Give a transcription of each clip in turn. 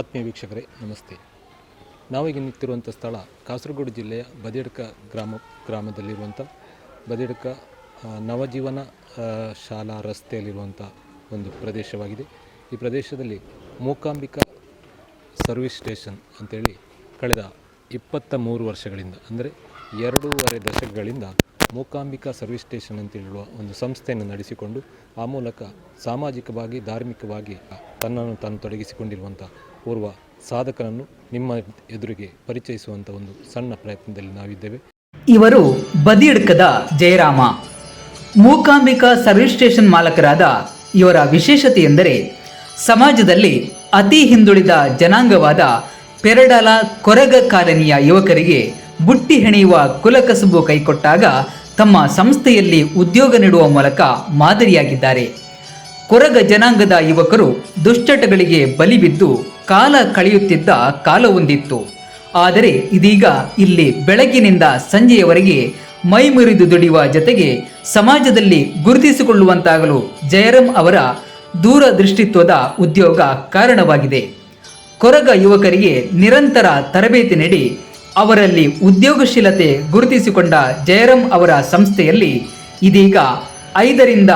ಆತ್ಮೀಯ ವೀಕ್ಷಕರೇ, ನಮಸ್ತೆ. ನಾವೀಗ ನಿಂತಿರುವಂಥ ಸ್ಥಳ ಕಾಸರಗೋಡು ಜಿಲ್ಲೆಯ ಬದಿಡ್ಕ ಗ್ರಾಮ, ಗ್ರಾಮದಲ್ಲಿರುವಂಥ ಬದಿಡ್ಕ ನವಜೀವನ ಶಾಲಾ ರಸ್ತೆಯಲ್ಲಿರುವಂಥ ಒಂದು ಪ್ರದೇಶವಾಗಿದೆ. ಈ ಪ್ರದೇಶದಲ್ಲಿ ಮೂಕಾಂಬಿಕಾ ಸರ್ವಿಸ್ ಸ್ಟೇಷನ್ ಅಂತೇಳಿ ಕಳೆದ ಇಪ್ಪತ್ತ ಮೂರು ವರ್ಷಗಳಿಂದ, ಅಂದರೆ ಎರಡೂವರೆ ದಶಕಗಳಿಂದ ಮೂಕಾಂಬಿಕಾ ಸರ್ವಿಸ್ ಸ್ಟೇಷನ್ ಅಂತ ಹೇಳುವ ಒಂದು ಸಂಸ್ಥೆಯನ್ನು ನಡೆಸಿಕೊಂಡು, ಆ ಮೂಲಕ ಸಾಮಾಜಿಕವಾಗಿ, ಧಾರ್ಮಿಕವಾಗಿ ತನ್ನನ್ನು ತಾನು ತೊಡಗಿಸಿಕೊಂಡಿರುವಂಥ ಓರ್ವ ಸಾಧಕನನ್ನು ನಿಮ್ಮ ಎದುರಿಗೆ ಪರಿಚಯಿಸುವಂಥ ಒಂದು ಸಣ್ಣ ಪ್ರಯತ್ನದಲ್ಲಿ ನಾವಿದ್ದೇವೆ. ಇವರು ಬದಿಯಡ್ಕದ ಜಯರಾಮ. ಮೂಕಾಂಬಿಕಾ ಸರ್ವಿಸ್ ಸ್ಟೇಷನ್ ಮಾಲಕರಾದ ಇವರ ವಿಶೇಷತೆ ಎಂದರೆ ಸಮಾಜದಲ್ಲಿ ಅತಿ ಹಿಂದುಳಿದ ಜನಾಂಗವಾದ ಪೆರಡಾಲ ಕೊರಗ ಕಾಲನಿಯ ಯುವಕರಿಗೆ ಬುಟ್ಟಿ ಹೆಣೆಯುವ ಕುಲಕಸುಬು ಕೈಕೊಟ್ಟಾಗ ತಮ್ಮ ಸಂಸ್ಥೆಯಲ್ಲಿ ಉದ್ಯೋಗ ನೀಡುವ ಮೂಲಕ ಮಾದರಿಯಾಗಿದ್ದಾರೆ. ಕೊರಗ ಜನಾಂಗದ ಯುವಕರು ದುಶ್ಚಟಗಳಿಗೆ ಬಲಿಬಿದ್ದು ಕಾಲ ಕಳೆಯುತ್ತಿದ್ದ ಕಾಲವೊಂದಿತ್ತು. ಆದರೆ ಇದೀಗ ಇಲ್ಲಿ ಬೆಳಗ್ಗಿನಿಂದ ಸಂಜೆಯವರೆಗೆ ಮೈ ಮುರಿದು ದುಡಿಯುವ ಜೊತೆಗೆ ಸಮಾಜದಲ್ಲಿ ಗುರುತಿಸಿಕೊಳ್ಳುವಂತಾಗಲು ಜಯರಾಮ್ ಅವರ ದೂರದೃಷ್ಟಿತ್ವದ ಉದ್ಯೋಗ ಕಾರಣವಾಗಿದೆ. ಕೊರಗ ಯುವಕರಿಗೆ ನಿರಂತರ ತರಬೇತಿ ನೀಡಿ ಅವರಲ್ಲಿ ಉದ್ಯೋಗಶೀಲತೆ ಗುರುತಿಸಿಕೊಂಡ ಜಯರಾಮ್ ಅವರ ಸಂಸ್ಥೆಯಲ್ಲಿ ಇದೀಗ ಐದರಿಂದ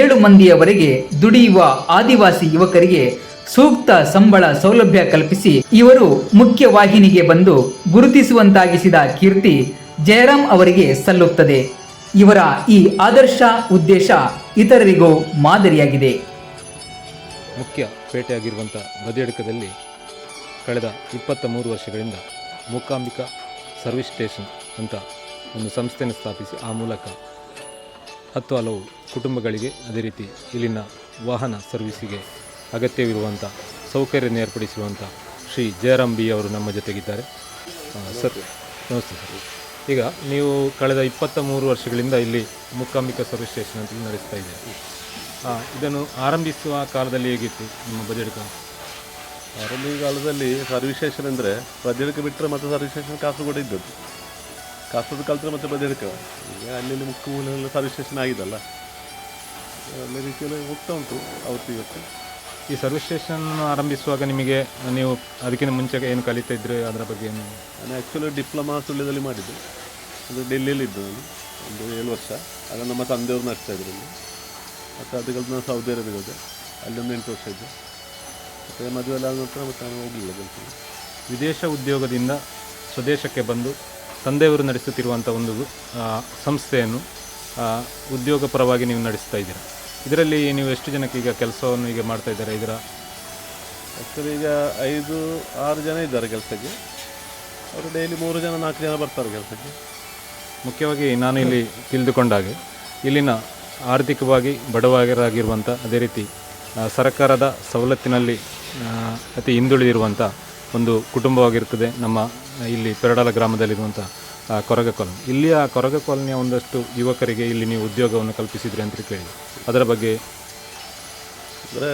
ಏಳು ಮಂದಿಯವರೆಗೆ ದುಡಿಯುವ ಆದಿವಾಸಿ ಯುವಕರಿಗೆ ಸೂಕ್ತ ಸಂಬಳ ಸೌಲಭ್ಯ ಕಲ್ಪಿಸಿ ಇವರು ಮುಖ್ಯ ವಾಹಿನಿಗೆ ಬಂದು ಗುರುತಿಸುವಂತಾಗಿಸಿದ ಕೀರ್ತಿ ಜಯರಾಮ್ ಅವರಿಗೆ ಸಲ್ಲುತ್ತದೆ. ಇವರ ಈ ಆದರ್ಶ ಉದ್ದೇಶ ಇತರರಿಗೂ ಮಾದರಿಯಾಗಿದೆ. ಮುಖ್ಯ ಪೇಟೆಯಾಗಿರುವಂಥ ಬದಿಯಡ್ಕದಲ್ಲಿ ಕಳೆದ ಇಪ್ಪತ್ತ ಮೂರು ವರ್ಷಗಳಿಂದ ಮೂಕಾಂಬಿಕಾ ಸರ್ವಿಸ್ ಸ್ಟೇಷನ್ ಅಂತ ಒಂದು ಸಂಸ್ಥೆಯನ್ನು ಸ್ಥಾಪಿಸಿ, ಆ ಮೂಲಕ ಹತ್ತು ಹಲವು ಕುಟುಂಬಗಳಿಗೆ ಅದೇ ರೀತಿ ಇಲ್ಲಿನ ವಾಹನ ಸರ್ವಿಸಿಗೆ ಅಗತ್ಯವಿರುವಂಥ ಸೌಕರ್ಯವನ್ನು ಏರ್ಪಡಿಸುವಂಥ ಶ್ರೀ ಜಯರಾಮ್ ಬಿ ಅವರು ನಮ್ಮ ಜೊತೆಗಿದ್ದಾರೆ. ಸರ್, ನಮಸ್ತೆ ಸರ್. ಈಗ ನೀವು ಕಳೆದ ಇಪ್ಪತ್ತ ಮೂರು ವರ್ಷಗಳಿಂದ ಇಲ್ಲಿ ಮುಕ್ಕಾಂಬಿಕಾ ಸರ್ವಿಸ್ ಸ್ಟೇಷನ್ ಅಂತ ನಡೆಸ್ತಾ ಇದ್ದೀರಿ. ಇದನ್ನು ಆರಂಭಿಸುವ ಕಾಲದಲ್ಲಿ ಹೇಗಿತ್ತು ನಿಮ್ಮ ಬಜೆಟ್ ಆರಂಭಿಕ ಕಾಲದಲ್ಲಿ ಸರ್ವಿಸ್ ಸ್ಟೇಷನ್ ಅಂದರೆ ಬಜೆಟ್ಗೆ ಬಿಟ್ಟರೆ ಮತ್ತೆ ಸರ್ವಿಸ್ ಸ್ಟೇಷನ್ ಕೂಡ ಇದ್ದದ್ದು. ಕಾಸರಗೋಡು ಕಲ್ತ್ರೆ ಮತ್ತೆ ಬದಿಯಡ್ಕ ಈಗ ಅಲ್ಲಿ ಮುಖ್ಯ ಮೂಲ ಸರ್ವಿಸ್ ಸ್ಟೇಷನ್ ಆಗಿದೆಲ್ಲ ಒಳ್ಳೆ ರೀತಿಯಲ್ಲಿ ಹೋಗ್ತಾ ಉಂಟು ಅವತ್ತು ಈ ಸರ್ವಿಸ್ ಸ್ಟೇಷನ್ ಆರಂಭಿಸುವಾಗ ನಿಮಗೆ ನೀವು ಅದಕ್ಕಿಂತ ಮುಂಚೆ ಏನು ಕಲಿತಾ ಇದ್ರೆ ಅದರ ಬಗ್ಗೆ ಏನು? ನಾನು ಆ್ಯಕ್ಚುಲಿ ಡಿಪ್ಲೊಮಾ ಸುಳ್ಯದಲ್ಲಿ ಮಾಡಿದ್ದು. ಅದು ಡೆಲ್ಲಿಯಲ್ಲಿ ಇದ್ದು ನಾನು ಒಂದು ಏಳು ವರ್ಷ. ಅದು ನಮ್ಮ ತಂದೆಯವ್ರು ನಡೆಸ್ತಾ ಇದ್ರು ಇಲ್ಲಿ. ಮತ್ತು ಅದು ಕಲಿತು ನಾನು ಸೌದಿ ಅರೇಬಿಗೆ ಹೋದೆ. ಅಲ್ಲೊಂದು ಎಂಟು ವರ್ಷ ಇದ್ದೆ. ಮತ್ತು ಮದುವೆ ಎಲ್ಲ ಆದ ನಂತರ ಮತ್ತೆ ನಾನು ಹೋಗಲಿಲ್ಲ ಕೆಲಸಕ್ಕೆ. ವಿದೇಶ ಉದ್ಯೋಗದಿಂದ ಸ್ವದೇಶಕ್ಕೆ ಬಂದು ತಂದೆಯವರು ನಡೆಸುತ್ತಿರುವಂಥ ಒಂದು ಸಂಸ್ಥೆಯನ್ನು ಉದ್ಯೋಗಪರವಾಗಿ ಉದ್ಯೋಗ ಪರವಾಗಿ ನೀವು ನಡೆಸ್ತಾ ಇದ್ದೀರಾ? ಇದರಲ್ಲಿ ನೀವು ಎಷ್ಟು ಜನಕ್ಕೆ ಈಗ ಕೆಲಸವನ್ನು ಈಗ ಮಾಡ್ತಾ ಇದ್ದಾರೆ ಇದರ? ಆ್ಯಕ್ಚುಲಿ ಈಗ ಐದು ಆರು ಜನ ಇದ್ದಾರೆ ಕೆಲಸಕ್ಕೆ. ಅವರು ಡೈಲಿ ಮೂರು ಜನ ನಾಲ್ಕು ಜನ ಬರ್ತಾರೆ ಕೆಲಸಕ್ಕೆ. ಮುಖ್ಯವಾಗಿ ನಾನು ಇಲ್ಲಿ ತಿಳಿದುಕೊಂಡಾಗೆ ಇಲ್ಲಿನ ಆರ್ಥಿಕವಾಗಿ ಬಡವರಾಗಿರುವಂಥ ಅದೇ ರೀತಿ ಸರ್ಕಾರದ ಸವಲತ್ತಿನಲ್ಲಿ ಅತಿ ಹಿಂದುಳಿದಿರುವಂಥ ಒಂದು ಕುಟುಂಬವಾಗಿರ್ತದೆ ನಮ್ಮ ಇಲ್ಲಿ ಪೆರಡಾಲ ಗ್ರಾಮದಲ್ಲಿರುವಂಥ ಕೊರಗ ಕಾಲೋನಿ ಇಲ್ಲಿಯ ಕೊರಗ ಕಾಲೋನಿಯ ಒಂದಷ್ಟು ಯುವಕರಿಗೆ ಇಲ್ಲಿ ನೀವು ಉದ್ಯೋಗವನ್ನು ಕಲ್ಪಿಸಿದ್ರಿ ಅಂತ ಕೇಳಿ. ಅದರ ಬಗ್ಗೆ ಅಂದರೆ,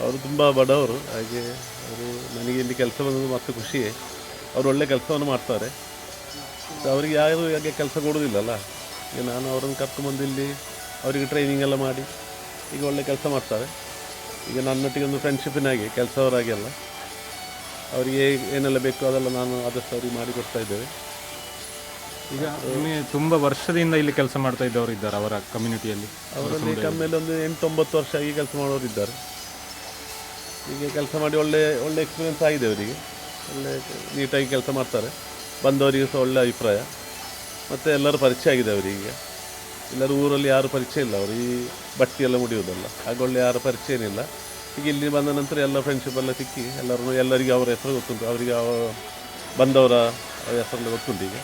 ಅವರು ತುಂಬ ಬಡವರು, ಹಾಗೆ ಅವರು ನನಗೆ ಇಲ್ಲಿ ಕೆಲಸ ಬಂದದ್ದು ಮತ್ತು ಖುಷಿಯೇ ಅವರು ಒಳ್ಳೆ ಕೆಲಸವನ್ನು ಮಾಡ್ತಾರೆ. ಅವರಿಗೆ ಯಾರು ಹಾಗೆ ಕೆಲಸ ಕೊಡೋದಿಲ್ಲಲ್ಲ ಈಗ ನಾನು ಅವರನ್ನು ಕರ್ಕೊಂಬಂದು ಇಲ್ಲಿ ಅವರಿಗೆ ಟ್ರೈನಿಂಗ್ ಎಲ್ಲ ಮಾಡಿ, ಈಗ ಒಳ್ಳೆ ಕೆಲಸ ಮಾಡ್ತಾರೆ. ಈಗ ನನ್ನೊಟ್ಟಿಗೆ ಒಂದು ಫ್ರೆಂಡ್ಶಿಪ್ಪಿನ ಹಾಗೆ ಕೆಲಸವರಾಗಿ ಅಲ್ಲ. ಅವರಿಗೆ ಏನೆಲ್ಲ ಬೇಕು ಅದೆಲ್ಲ ನಾನು ಆದಷ್ಟು ಅವರಿಗೆ ಮಾಡಿ ಕೊಡ್ತಾ ಇದ್ದೇವೆ. ಈಗ ನಿಮಗೆ ತುಂಬ ವರ್ಷದಿಂದ ಇಲ್ಲಿ ಕೆಲಸ ಮಾಡ್ತಾ ಇದ್ದವರು ಇದ್ದಾರೆ ಅವರ ಕಮ್ಯುನಿಟಿಯಲ್ಲಿ ಅವರಲ್ಲಿ ಕಮ್ಮಿಯಲ್ಲಿ ಒಂದು ಎಂಟೊಂಬತ್ತು ವರ್ಷ ಆಗಿ ಕೆಲಸ ಮಾಡೋರು ಇದ್ದಾರೆ. ಈಗ ಕೆಲಸ ಮಾಡಿ ಒಳ್ಳೆ ಒಳ್ಳೆ ಎಕ್ಸ್ಪೀರಿಯನ್ಸ್ ಆಗಿದೆ ಅವರಿಗೆ. ಒಳ್ಳೆ ನೀಟಾಗಿ ಕೆಲಸ ಮಾಡ್ತಾರೆ. ಬಂದವರಿಗೆ ಸಹ ಒಳ್ಳೆ ಅಭಿಪ್ರಾಯ. ಮತ್ತು ಎಲ್ಲರೂ ಪರಿಚಯ ಆಗಿದೆ ಅವರಿಗೆ ಎಲ್ಲರೂ ಊರಲ್ಲಿ ಯಾರು ಪರಿಚಯ ಇಲ್ಲ ಅವರು. ಈ ಬಟ್ಟಿ ಎಲ್ಲ ಮುಡಿಯೋದಲ್ಲ ಹಾಗೆ ಒಳ್ಳೆ ಯಾರು ಪರಿಚಯ ಏನಿಲ್ಲ ಈಗ ಇಲ್ಲಿ ಬಂದ ನಂತರ ಎಲ್ಲ ಫ್ರೆಂಡ್ಶಿಪ್ ಎಲ್ಲ ಸಿಕ್ಕಿ ಎಲ್ಲರೂ ಎಲ್ಲರಿಗೆ ಅವರ ಹೆಸರು ಗೊತ್ತುಂಟು. ಅವರಿಗೆ ಅವ ಬಂದವರ ಹೆಸರೆಲ್ಲ ಗೊತ್ತುಂಟು ಈಗ.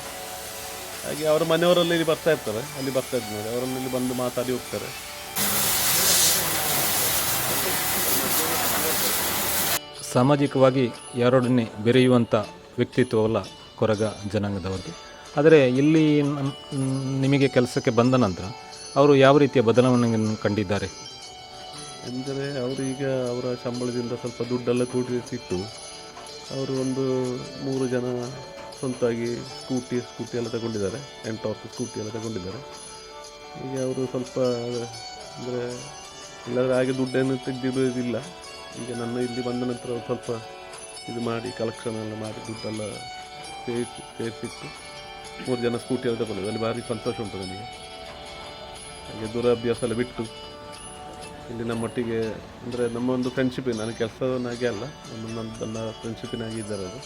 ಹಾಗೆ ಅವರ ಮನೆಯವರಲ್ಲಿ ಇಲ್ಲಿ ಬರ್ತಾ ಇರ್ತಾರೆ. ಅಲ್ಲಿ ಬರ್ತಾ ಇದ್ದಾರೆ ಅವರನ್ನು ಇಲ್ಲಿ ಬಂದು ಮಾತಾಡಿ ಹೋಗ್ತಾರೆ. ಸಾಮಾಜಿಕವಾಗಿ ಯಾರೊಡನೆ ಬೆರೆಯುವಂಥ ವ್ಯಕ್ತಿತ್ವವಲ್ಲ ಕೊರಗ ಜನಾಂಗದವರಿಗೆ. ಆದರೆ ಇಲ್ಲಿ ನಿಮಗೆ ಕೆಲಸಕ್ಕೆ ಬಂದ ನಂತರ ಅವರು ಯಾವ ರೀತಿಯ ಬದಲಾವಣೆಯನ್ನು ಕಂಡಿದ್ದಾರೆ? ಎಂದರೆ ಈಗ ಅವರ ಸಂಬಳದಿಂದ ಸ್ವಲ್ಪ ದುಡ್ಡೆಲ್ಲ ಕೂಡಿಸಿಟ್ಟು ಅವರು ಒಂದು ಮೂರು ಜನ ಸ್ವಂತಾಗಿ ಸ್ಕೂಟಿ ಸ್ಕೂಟಿ ಎಲ್ಲ ತಗೊಂಡಿದ್ದಾರೆ. ಎಂಟಾರ್ಕ್ ಸ್ಕೂಟಿ ಎಲ್ಲ ತಗೊಂಡಿದ್ದಾರೆ. ಈಗ ಅವರು ಸ್ವಲ್ಪ, ಅಂದರೆ ಇಲ್ಲದ್ರೆ ಹಾಗೆ ದುಡ್ಡನ್ನು ತೆಗೆದಿರೋದಿಲ್ಲ ಈಗ ನನ್ನ ಇಲ್ಲಿ ಬಂದ ನಂತರ ಸ್ವಲ್ಪ ಇದು ಮಾಡಿ, ಕಲೆಕ್ಷನ್ ಎಲ್ಲ ಮಾಡಿ ದುಡ್ಡೆಲ್ಲ ಸೇರಿಸಿ, ಸೇರಿಸಿಟ್ಟು ಮೂರು ಜನ ಸ್ಕೂಟಿ ಎಲ್ಲ ತಗೊಂಡಿದ್ದಾರೆ. ಅಲ್ಲಿ ಭಾರಿ ಸಂತೋಷ ಉಂಟು ನನಗೆ. ಹಾಗೆ ದುರಭ್ಯಾಸ ಎಲ್ಲ ಬಿಟ್ಟು. ಇಲ್ಲಿ ನಮ್ಮೊಟ್ಟಿಗೆ ಅಂದರೆ ನಮ್ಮ ಒಂದು ಫ್ರೆಂಡ್ಶಿಪ್ ನನ್ನ ಕೆಲಸನಾಗೆ ಅಲ್ಲ ನಮ್ಮ ನನ್ನ ನನ್ನ ಫ್ರೆಂಡ್ಶಿಪ್ಪಿನಾಗಿ ಇದ್ದಾರೆ ಅವರು.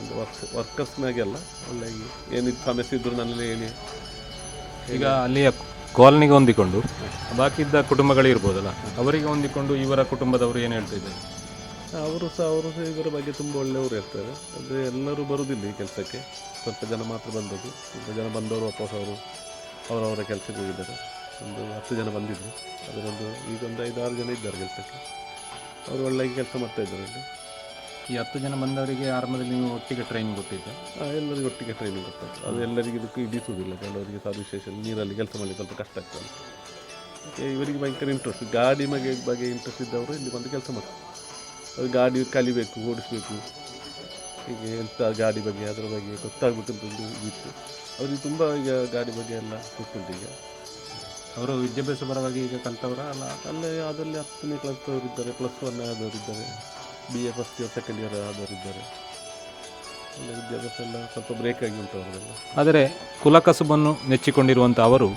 ಒಂದು ವರ್ಕ್ ವರ್ಕರ್ಸ್ನಾಗೆ ಅಲ್ಲ ಒಳ್ಳೆ ಏನಿದ್ದು ಸಮಸ್ಯೆ ಇದ್ದರೂ ನನ್ನಲ್ಲಿ ಹೇಳಿ. ಈಗ ಅಲ್ಲಿಯ ಕಾಲನಿಗೆ ಹೊಂದಿಕೊಂಡು ಬಾಕಿ ಇದ್ದ ಕುಟುಂಬಗಳಿರ್ಬೋದಲ್ಲ ಅವರಿಗೆ ಹೊಂದಿಕೊಂಡು ಇವರ ಕುಟುಂಬದವರು ಏನು ಹೇಳ್ತಿದ್ದಾರೆ ಅವರು ಸಹ ಅವರು ಸಹ ಇದರ ಬಗ್ಗೆ ತುಂಬ ಒಳ್ಳೆಯವರು ಇರ್ತಾರೆ. ಅಂದರೆ ಎಲ್ಲರೂ ಬರುವುದಿಲ್ಲ ಈ ಕೆಲಸಕ್ಕೆ. ಸ್ವಲ್ಪ ಜನ ಮಾತ್ರ ಬಂದದ್ದು. ಸ್ವಲ್ಪ ಜನ ಬಂದವರು ವಾಪಸ್ ಅವರು ಅವರವರ ಕೆಲಸಕ್ಕೆ ಹೋಗಿದ್ದಾರೆ. ಒಂದು ಹತ್ತು ಜನ ಬಂದಿದ್ದರು ಅದರೊಂದು ಈಗೊಂದು ಐದಾರು ಜನ ಇದ್ದಾರೆ ಕೆಲಸಕ್ಕೆ. ಅವರು ಒಳ್ಳೆಯ ಕೆಲಸ ಮಾಡ್ತಾ ಇದ್ದಾರೆ ಇಲ್ಲಿ. ಈ ಹತ್ತು ಜನ ಬಂದವರಿಗೆ ಆರಂಭದಲ್ಲಿ ನೀವು ಒಟ್ಟಿಗೆ ಟ್ರೈನಿಂಗ್ ಕೊಟ್ಟಿದ್ದೆ ಆ, ಎಲ್ಲರಿಗೂ ಒಟ್ಟಿಗೆ ಟ್ರೈನಿಂಗ್ ಕೊಡ್ತಾರೆ ಅದು ಎಲ್ಲರಿಗೂ ಇದಕ್ಕೆ ಹಿಡಿಸುವುದಿಲ್ಲ. ಕೆಲವರಿಗೆ ಸಾಧು ವಿಶೇಷ ನೀರಲ್ಲಿ ಕೆಲಸ ಮಾಡಲಿಕ್ಕೆ ಸ್ವಲ್ಪ ಕಷ್ಟ ಆಗ್ತದೆ ಮತ್ತು ಇವರಿಗೆ ಭಯಂಕರ ಇಂಟ್ರೆಸ್ಟ್ ಗಾಡಿ ಬಗ್ಗೆ ಬಗ್ಗೆ ಇಂಟ್ರೆಸ್ಟ್ ಇದ್ದವರು ಇಲ್ಲಿ ಬಂದು ಕೆಲಸ ಮಾಡ್ತಾರೆ. ಅದು ಗಾಡಿ ಕಲಿಬೇಕು ಓಡಿಸಬೇಕು. ಹೀಗೆ ಎಂಥ ಗಾಡಿ ಬಗ್ಗೆ ಅದರ ಬಗ್ಗೆ ಗೊತ್ತಾಗಬೇಕಂತ ಒಂದು ಇತ್ತು. ಅವರಿಗೆ ತುಂಬ ಈಗ ಗಾಡಿ ಬಗ್ಗೆ ಎಲ್ಲ ಗೊತ್ತುಂಟು ಈಗ. ಅವರು ವಿದ್ಯಾಭ್ಯಾಸ ಪರವಾಗಿ ಈಗ ಕಲ್ತವರ? ಅಲ್ಲ ಅಲ್ಲೇ ಅದರಲ್ಲಿ ಹತ್ತನೇ ಇದ್ದಾರೆ ಪ್ಲಸ್ ಒನ್ ಆದವರು ಇದ್ದಾರೆ. B A first year second year ಆದವರು ಇದ್ದಾರೆ. ಒಳ್ಳೆ ವಿದ್ಯಾಭ್ಯಾಸ ಎಲ್ಲ ಸ್ವಲ್ಪ ಬ್ರೇಕ್ ಆಗಿ ಉಂಟು ಅವರೆಲ್ಲ ಆದರೆ ಕುಲಕಸುಬನ್ನು ನೆಚ್ಚಿಕೊಂಡಿರುವಂಥ ಅವರು,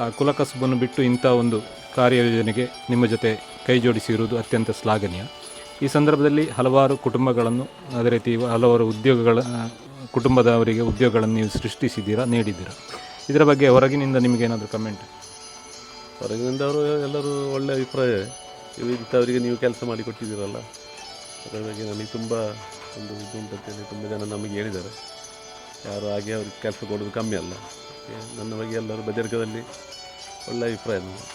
ಆ ಕುಲಕಸುಬನ್ನು ಬಿಟ್ಟು ಇಂಥ ಒಂದು ಕಾರ್ಯಯೋಜನೆಗೆ ನಿಮ್ಮ ಜೊತೆ ಕೈ ಜೋಡಿಸಿರುವುದು ಅತ್ಯಂತ ಶ್ಲಾಘನೀಯ. ಈ ಸಂದರ್ಭದಲ್ಲಿ ಹಲವಾರು ಕುಟುಂಬಗಳನ್ನು, ಅದೇ ರೀತಿ ಹಲವಾರು ಉದ್ಯೋಗಗಳ ಕುಟುಂಬದವರಿಗೆ ಉದ್ಯೋಗಗಳನ್ನು ನೀವು ಸೃಷ್ಟಿಸಿದ್ದೀರಾ, ನೀಡಿದ್ದೀರಾ? ಇದರ ಬಗ್ಗೆ ಹೊರಗಿನಿಂದ ನಿಮಗೇನಾದರೂ ಕಮೆಂಟ್ ಹೊರಗಿನಿಂದ ಅವರು ಎಲ್ಲರೂ ಒಳ್ಳೆಯ ಅಭಿಪ್ರಾಯ. ಇವು ಇಂಥವರಿಗೆ ನೀವು ಕೆಲಸ ಮಾಡಿ ಕೊಟ್ಟಿದ್ದೀರಲ್ಲ. ಅದರ ಬಗ್ಗೆ ನಮಗೆ ತುಂಬ ಒಂದು ಇದು ಉಂಟಂತೇಳಿ ತುಂಬ ಜನ ನಮಗೆ ಹೇಳಿದ್ದಾರೆ. ಯಾರು ಹಾಗೆ ಅವ್ರಿಗೆ ಕೆಲಸ ಕೊಡೋದು ಕಮ್ಮಿ ಅಲ್ಲ. ನನ್ನ ಬಗ್ಗೆ ಎಲ್ಲರೂ ಬಜರ್ಗದಲ್ಲಿ ಒಳ್ಳೆಯ ಅಭಿಪ್ರಾಯ ನಮಗೆ.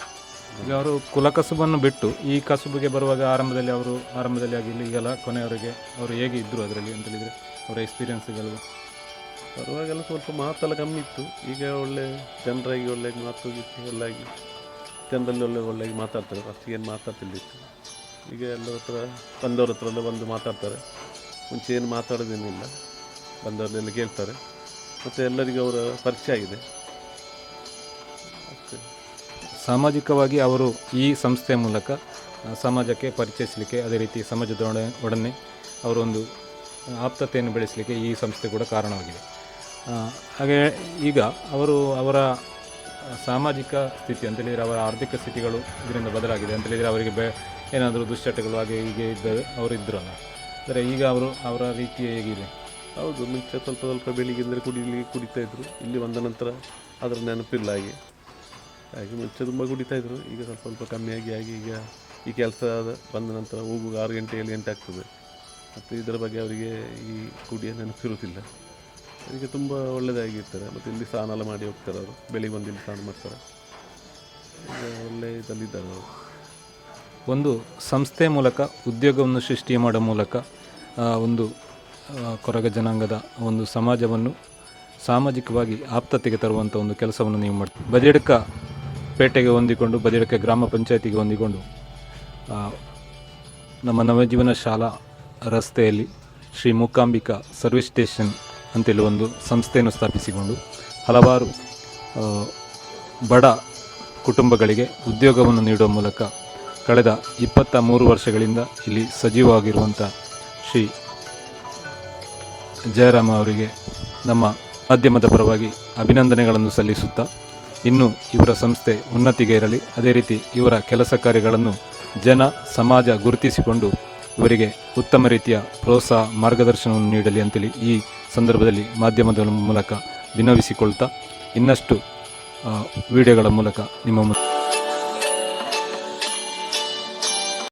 ಈಗ ಅವರು ಕುಲಕಸುಬನ್ನು ಬಿಟ್ಟು ಈ ಕಸುಬಿಗೆ ಬರುವಾಗ ಆರಂಭದಲ್ಲಿ ಅವರು ಆರಂಭದಲ್ಲಿ ಆಗಿಲ್ಲ ಈಗೆಲ್ಲ ಕೊನೆಯವರೆಗೆ ಅವರು ಹೇಗೆ ಇದ್ದರು ಅದರಲ್ಲಿ ಅಂತ ಹೇಳಿದರೆ ಅವರ ಎಕ್ಸ್ಪೀರಿಯನ್ಸ್ಗಳು ಬರುವಾಗೆಲ್ಲ ಸ್ವಲ್ಪ ಮಾತೆಲ್ಲ ಕಮ್ಮಿ ಇತ್ತು. ಈಗ ಒಳ್ಳೆ ಜನರಾಗಿ ಒಳ್ಳೆ ಮಾತು ಒಳ್ಳೆಯಾಗಿ ಜನರಲ್ಲಿ ಒಳ್ಳೆ ಒಳ್ಳೆ ಮಾತಾಡ್ತಾರೆ ಫಸ್ಟ್ ಏನು ಮಾತಾಡ್ತಿಲ್ಲಿತ್ತು ಈಗ ಎಲ್ಲರ ಹತ್ರ, ಬಂದವ್ರ ಹತ್ರ ಎಲ್ಲ ಬಂದು ಮಾತಾಡ್ತಾರೆ. ಮುಂಚೆ ಏನು ಮಾತಾಡೋದೇನಿಲ್ಲ ಬಂದವ್ರನ್ನೆಲ್ಲ ಕೇಳ್ತಾರೆ. ಮತ್ತು ಎಲ್ಲರಿಗೂ ಅವರ ಪರಿಚಯ ಆಗಿದೆ. ಅಷ್ಟೇ. ಸಾಮಾಜಿಕವಾಗಿ ಅವರು ಈ ಸಂಸ್ಥೆಯ ಮೂಲಕ ಸಮಾಜಕ್ಕೆ ಪರಿಚಯಿಸಲಿಕ್ಕೆ, ಅದೇ ರೀತಿ ಸಮಾಜದ ಒಡ- ಒಡನೆ ಅವರೊಂದು ಆಪ್ತತೆಯನ್ನು ಬೆಳೆಸಲಿಕ್ಕೆ ಈ ಸಂಸ್ಥೆ ಕೂಡ ಕಾರಣವಾಗಿದೆ. ಹಾಗೆ ಈಗ ಅವರು ಅವರ ಸಾಮಾಜಿಕ ಸ್ಥಿತಿ ಅಂತ ಹೇಳಿದರೆ ಅವರ ಆರ್ಥಿಕ ಸ್ಥಿತಿಗಳು ಇದರಿಂದ ಬದಲಾಗಿದೆ ಅಂತ ಹೇಳಿದರೆ ಅವರಿಗೆ ಬೆ ಏನಾದರೂ ದುಶ್ಚಟಗಳು ಹಾಗೆ ಹೀಗೆ ಇದ್ದ ಅವರು ಇದ್ದರು ಅಂದರೆ ಈಗ ಅವರು ಅವರ ರೀತಿ ಹೇಗಿದೆ? ಹೌದು ಮುಂಚೆ ಸ್ವಲ್ಪ ಸ್ವಲ್ಪ ಬೆಳಿಗ್ಗೆ ಅಂದರೆ ಕುಡಿಲಿ, ಕುಡಿತಾ ಇದ್ದರು ಇಲ್ಲಿ ಬಂದ ನಂತರ ಅದರ ನೆನಪಿಲ್ಲ ಹಾಗೆ. ಹಾಗೆ ಮುಂಚೆ ತುಂಬ ಕುಡಿತಾ ಇದ್ದರು ಈಗ ಸ್ವಲ್ಪ ಸ್ವಲ್ಪ ಕಮ್ಮಿಯಾಗಿ ಆಗಿ ಈಗ ಈ ಕೆಲಸ ಬಂದ ನಂತರ ಹೋಗುವಾಗ ಆರು ಗಂಟೆ ಏಳು ಗಂಟೆ ಆಗ್ತದೆ ಮತ್ತು ಇದರ ಬಗ್ಗೆ ಅವರಿಗೆ ಈ ಕುಡಿಯ ನೆನಪಿರುವುದಿಲ್ಲ. ಅವರಿಗೆ ತುಂಬ ಒಳ್ಳೆಯದಾಗಿರ್ತಾರೆ ಮತ್ತು ಇಲ್ಲಿ ಸ್ನಾನ ಎಲ್ಲ ಮಾಡಿ ಹೋಗ್ತಾರೆ ಅವರು. ಬೆಳಿಗ್ಗೆ ಬಂದು ಇಲ್ಲಿ ಸ್ನಾನ ಮಾಡ್ತಾರೆ. ಒಳ್ಳೆ ಇದಲ್ಲಿದ್ದಾರೆ ಅವರು. ಒಂದು ಸಂಸ್ಥೆ ಮೂಲಕ, ಉದ್ಯೋಗವನ್ನು ಸೃಷ್ಟಿ ಮಾಡೋ ಮೂಲಕ ಒಂದು ಕೊರಗ ಜನಾಂಗದ ಒಂದು ಸಮಾಜವನ್ನು ಸಾಮಾಜಿಕವಾಗಿ ಆಪ್ತತೆಗೆ ತರುವಂಥ ಒಂದು ಕೆಲಸವನ್ನು ನೀವು ಮಾಡ್ತೀವಿ ಬದಿಯಡ್ಕ ಪೇಟೆಗೆ ಹೊಂದಿಕೊಂಡು ಬದಿಯಡ್ಕ ಗ್ರಾಮ ಪಂಚಾಯತಿಗೆ ಹೊಂದಿಕೊಂಡು ನಮ್ಮ ನವಜೀವನ ಶಾಲಾ ರಸ್ತೆಯಲ್ಲಿ ಶ್ರೀ ಮೂಕಾಂಬಿಕಾ ಸರ್ವಿಸ್ ಸ್ಟೇಷನ್ ಅಂತೇಳಿ ಒಂದು ಸಂಸ್ಥೆಯನ್ನು ಸ್ಥಾಪಿಸಿಕೊಂಡು ಹಲವಾರು ಬಡ ಕುಟುಂಬಗಳಿಗೆ ಉದ್ಯೋಗವನ್ನು ನೀಡುವ ಮೂಲಕ ಕಳೆದ ಇಪ್ಪತ್ತ ಮೂರು ವರ್ಷಗಳಿಂದ ಇಲ್ಲಿ ಸಜೀವವಾಗಿರುವಂಥ ಶ್ರೀ ಜಯರಾಮ ಅವರಿಗೆ ನಮ್ಮ ಮಾಧ್ಯಮದ ಪರವಾಗಿ ಅಭಿನಂದನೆಗಳನ್ನು ಸಲ್ಲಿಸುತ್ತಾ ಇನ್ನು ಇವರ ಸಂಸ್ಥೆ ಉನ್ನತಿಗೆ ಇರಲಿ ಅದೇ ರೀತಿ ಇವರ ಕೆಲಸ ಕಾರ್ಯಗಳನ್ನು ಜನ, ಸಮಾಜ ಗುರುತಿಸಿಕೊಂಡು ಇವರಿಗೆ ಉತ್ತಮ ರೀತಿಯ ಪ್ರೋತ್ಸಾಹ, ಮಾರ್ಗದರ್ಶನವನ್ನು ನೀಡಲಿ ಅಂತೇಳಿ ಈ ಸಂದರ್ಭದಲ್ಲಿ ಮಾಧ್ಯಮದ ಮೂಲಕ ವಿನವಿಸಿಕೊಳ್ತಾ ಇನ್ನಷ್ಟು ವಿಡಿಯೋಗಳ ಮೂಲಕ ನಿಮ್ಮ